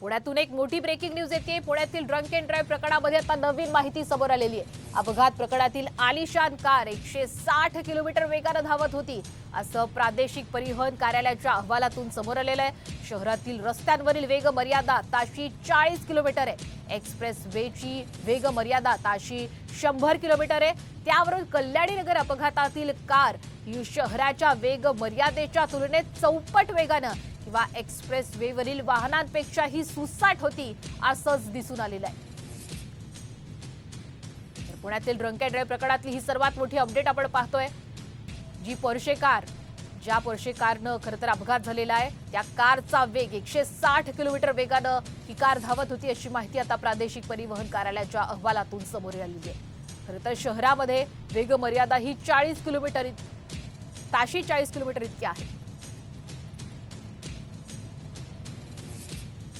पुण्यातून एक मोठी ब्रेकिंग न्यूज येते. पुण्यातील ड्रंक अँड ड्राईव्ह प्रकरणामध्ये आता नवीन माहिती समोर आलेली आहे. अपघात प्रकरणातील आलिशान कार एकशे साठ किलोमीटर वेगानं धावत होती. असं प्रादेशिक परिवहन कार्यालयाच्या अहवालातून समोर आलेलं आहे. शहरातील रस्त्यांवरील वेग मर्यादा ताशी चाळीस किलोमीटर आहे. एक्सप्रेस वेची वेग मर्यादा ताशी शंभर किलोमीटर आहे. त्यावरून कल्याणी नगर अपघातातील कार ही शहराच्या वेग मर्यादेच्या तुलनेत चौपट वेगानं किंवा एक्सप्रेस वेवरील वाहनांपेक्षाही सुसाट होती असंच दिसून आलेलं आहे. पुण्यातील ड्रंक ड्राईव्ह प्रकरणातली ही सर्वात मोठी अपडेट आपण पाहतोय. जी पोर्शे कार ज्या पोर्शे कारनं खरं तर अपघात झालेला आहे त्या कारचा वेग एकशे साठ किलोमीटर वेगानं ही कार धावत होती अशी माहिती आता प्रादेशिक परिवहन कार्यालयाच्या अहवालातून समोर आलेली आहे. खरं तर शहरामध्ये वेगमर्यादा ही चाळीस किलोमीटर इत- ताशी चाळीस किलोमीटर इतकी आहे.